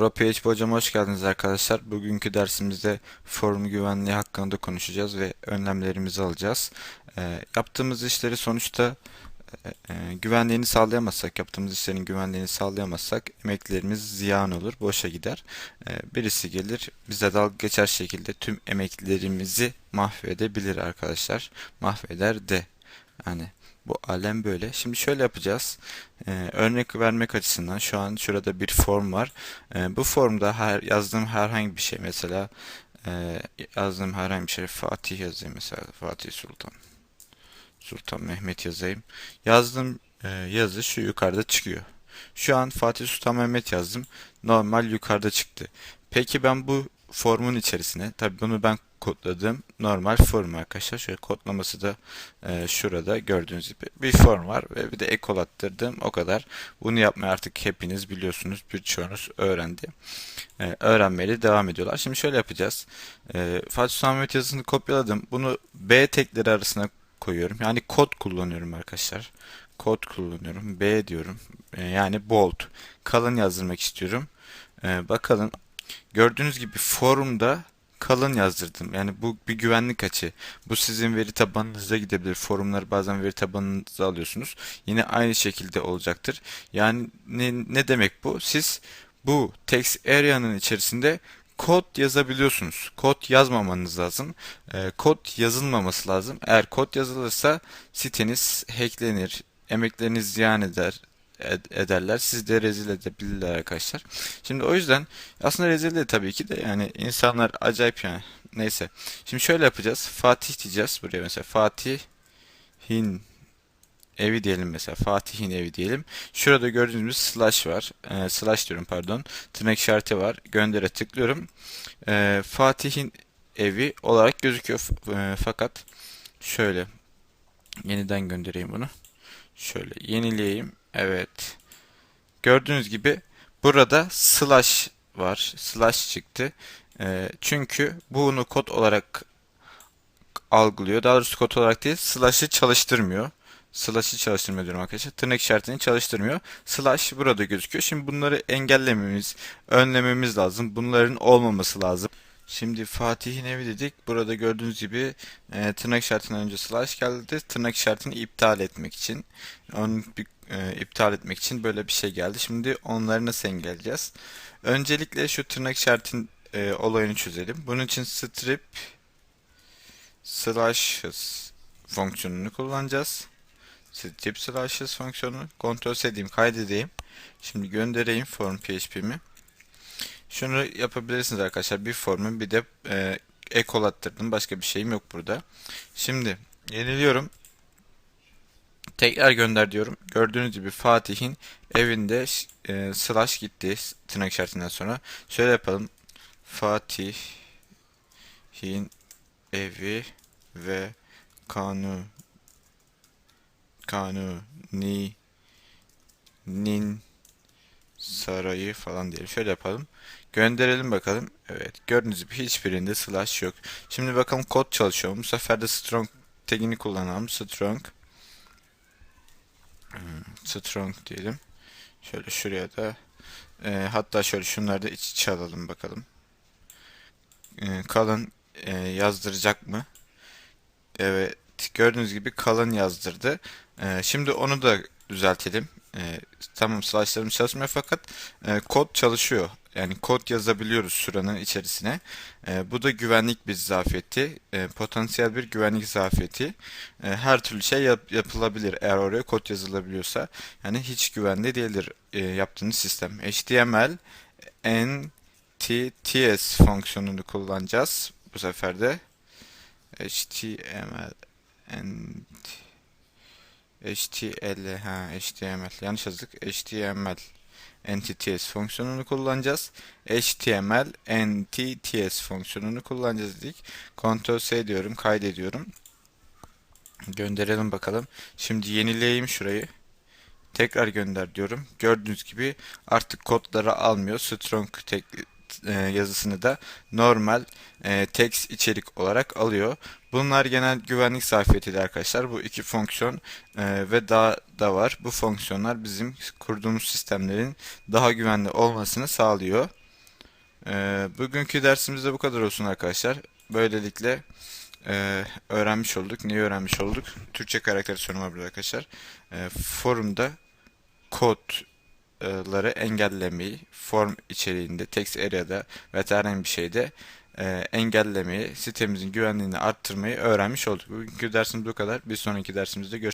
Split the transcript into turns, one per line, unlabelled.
ProPHP hocam hoş geldiniz arkadaşlar. Bugünkü dersimizde forum güvenliği hakkında konuşacağız ve önlemlerimizi alacağız. Ee, yaptığımız işleri sonuçta e, e, güvenliğini sağlayamazsak, yaptığımız işlerin güvenliğini sağlayamazsak emeklerimiz ziyan olur, boşa gider. Ee, birisi gelir bize dalga geçer şekilde tüm emeklerimizi mahvedebilir arkadaşlar. Mahveder de. Yani bu alem böyle. Şimdi şöyle yapacağız. Ee, örnek vermek açısından şu an şurada bir form var. Ee, bu formda her yazdığım herhangi bir şey mesela e, yazdığım herhangi bir şey Fatih yazayım mesela Fatih Sultan. Sultan Mehmet yazayım. Yazdığım e, yazı şu yukarıda çıkıyor. Şu an Fatih Sultan Mehmet yazdım. Normal yukarıda çıktı. Peki ben bu formun içerisine, tabii bunu ben kodladım. Normal form arkadaşlar. Şöyle kodlaması da e, şurada gördüğünüz gibi bir form var ve bir de ekol attırdım. O kadar. Bunu yapmayı artık hepiniz biliyorsunuz. Birçoğunuz öğrendi. E, öğrenmeye devam ediyorlar. Şimdi şöyle yapacağız. E, Fatih Sultan Mehmet yazısını kopyaladım. Bunu B tekleri arasına koyuyorum. Yani kod kullanıyorum arkadaşlar. Kod kullanıyorum. B diyorum. E, yani bold. Kalın yazdırmak istiyorum. E, bakalım. Gördüğünüz gibi forumda kalın yazdırdım. Yani bu bir güvenlik açığı. Bu sizin veri tabanınıza gidebilir. Forumları bazen veri tabanınıza alıyorsunuz. Yine aynı şekilde olacaktır. Yani ne, ne demek bu? Siz bu text area'nın içerisinde kod yazabiliyorsunuz. Kod yazmamanız lazım. Ee, kod yazılmaması lazım. Eğer kod yazılırsa siteniz hacklenir, emekleriniz ziyan eder, ed- ederler. Siz de rezil edebilirler arkadaşlar. Şimdi o yüzden aslında rezil de tabii ki de yani insanlar acayip yani. Neyse. Şimdi şöyle yapacağız. Fatih diyeceğiz buraya mesela. Fatih'in evi diyelim mesela. Fatih'in evi diyelim. Şurada gördüğünüz slash var. Ee, slash diyorum pardon. Tırnak işareti var. Göndere tıklıyorum. Ee, Fatih'in evi olarak gözüküyor. E, fakat şöyle yeniden göndereyim bunu. Şöyle yenileyeyim. Evet. Gördüğünüz gibi burada slash var. Slash çıktı. Ee, çünkü bunu kod olarak algılıyor. Daha doğrusu kod olarak değil, slash'ı çalıştırmıyor. Slash'ı çalıştırmıyor diyorum arkadaşlar. Tırnak işaretini çalıştırmıyor. Slash burada gözüküyor. Şimdi bunları engellememiz, önlememiz lazım. Bunların olmaması lazım. Şimdi Fatih'in evi dedik. Burada gördüğünüz gibi e, tırnak işaretinden önce slash geldi. Tırnak işaretini iptal etmek için. Onu e, iptal etmek için böyle bir şey geldi. Şimdi onları nasıl engelleyeceğiz? Öncelikle şu tırnak işaretin e, olayını çözelim. Bunun için strip slashes fonksiyonunu kullanacağız. Strip slashes fonksiyonu. Ctrl C diyeyim, kaydedeyim. Şimdi göndereyim form PHP'mi. Şunu yapabilirsiniz arkadaşlar. Bir formun bir de e, ekol attırdım. Başka bir şeyim yok burada. Şimdi yeniliyorum. Tekrar gönder diyorum. Gördüğünüz gibi Fatih'in evinde e, slash gitti tırnak işaretinden sonra. Şöyle yapalım. Fatih'in evi ve kanu kanuni nin sarayı falan diyelim. Şöyle yapalım. Gönderelim bakalım. Evet. Gördüğünüz gibi hiçbirinde slash yok. Şimdi bakalım kod çalışıyor? Bu sefer de strong tagini kullanalım. Strong hmm, strong diyelim. Şöyle şuraya da e, hatta şöyle şunları da iç içe alalım bakalım. E, kalın e, yazdıracak mı? Evet. Gördüğünüz gibi kalın yazdırdı. E, şimdi onu da düzeltelim. E, tamam slashlarımız çalışmıyor fakat e, kod çalışıyor. Yani kod yazabiliyoruz şuranın içerisine. E, bu da güvenlik bir zafiyeti. E, potansiyel bir güvenlik zafiyeti. E, her türlü şey yap- yapılabilir eğer oraya kod yazılabiliyorsa. Yani hiç güvenli değildir e, yaptığınız sistem. HTML NTTS fonksiyonunu kullanacağız. Bu sefer de HTML NT HTML ha HTML yanlış yazdık. HTML NTTS fonksiyonunu kullanacağız. HTML NTTS fonksiyonunu kullanacağız dedik. Ctrl S diyorum, kaydediyorum. Gönderelim bakalım. Şimdi yenileyeyim şurayı. Tekrar gönder diyorum. Gördüğünüz gibi artık kodları almıyor. Strong tek, yazısını da normal e, text içerik olarak alıyor. Bunlar genel güvenlik zafiyetidir arkadaşlar. Bu iki fonksiyon e, ve daha da var. Bu fonksiyonlar bizim kurduğumuz sistemlerin daha güvenli olmasını sağlıyor. Ee, bugünkü dersimizde bu kadar olsun arkadaşlar. Böylelikle e, öğrenmiş olduk. Neyi öğrenmiş olduk? Türkçe karakter sorulabilir arkadaşlar. Ee, forumda kodları engellemeyi, form içeriğinde, text area'da ve herhangi bir şeyde e, engellemeyi, sitemizin güvenliğini arttırmayı öğrenmiş olduk. Bugünkü dersimiz bu kadar. Bir sonraki dersimizde görüşmek